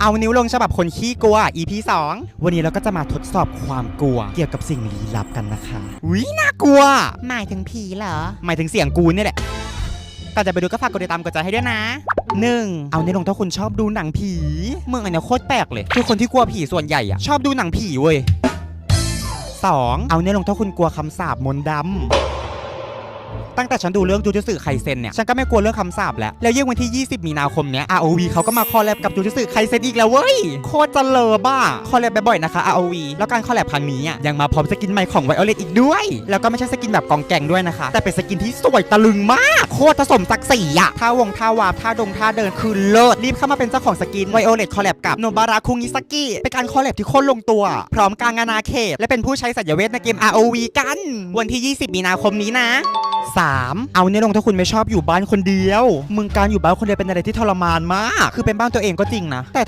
เอานิ้วลงฉบับคนขี้กลัว EP 2 วันนี้เราก็จะมาทดสอบความกลัว เกี่ยวกับสิ่งลี้ลับกันนะคะวิน่ากลัว หมายถึงผีเหรอ หมายถึงเสียงกูเนี่ยแหละก่อนจะไปดูก็ฝากกดติดตามกดใจให้ด้วยนะ 1. เอาในลงถ้าคุณชอบดูหนังผี เมืองอันเนี้ยโคตรแปลกเลย คือคนที่กลัวผีส่วนใหญ่อะชอบดูหนังผีเว้ย 2. เอาในลงถ้าคุณกลัวคำสาปมนต์ดำ ตั้งแต่ฉันดูเรื่องจูจูสึไคเซนเนี่ย ฉันก็ไม่กลัวเรื่องคำสาปแล้ว แล้วยิ่งวันที่ 20 มีนาคมเนี้ย ROV เขาก็มาคอลแลบกับจูจูสึไคเซนอีกแล้วเว้ย โคตรจะเลอบ้า คอลแลบบ่อยๆนะคะ ROV แล้วการคอลแลบครั้งนี้อะยังมาพร้อมสกินใหม่ของ Violet อีกด้วย แล้วก็ไม่ใช่สกินแบบกองแกงด้วยนะคะ แต่เป็นสกินที่สวยตะลึงมาก โคตรผสมศักดิ์ศรีอะท่าวงท่าวาบท่าดงท่าเดินคือเลิศ รีบเข้ามาเป็นเจ้าของสกิน Violet คอลแลบกับโนบาระคุงิซากิ เป็นการคอลแลบที่โคตรลงตัว พร้อมกลางอาณาเขต และเป็นผู้ใช้สัญญเวทในเกม ROV กัน วันที่ 20 มีนาคมนี้นะ 3. เอาเนี่ยลงถ้าคุณไม่ชอบอยู่บ้านคนเดียว มึงการอยู่บ้านคนเดียวเป็นอะไรที่ทรมานมาก คือเป็นบ้านตัวเองก็จริงนะแต่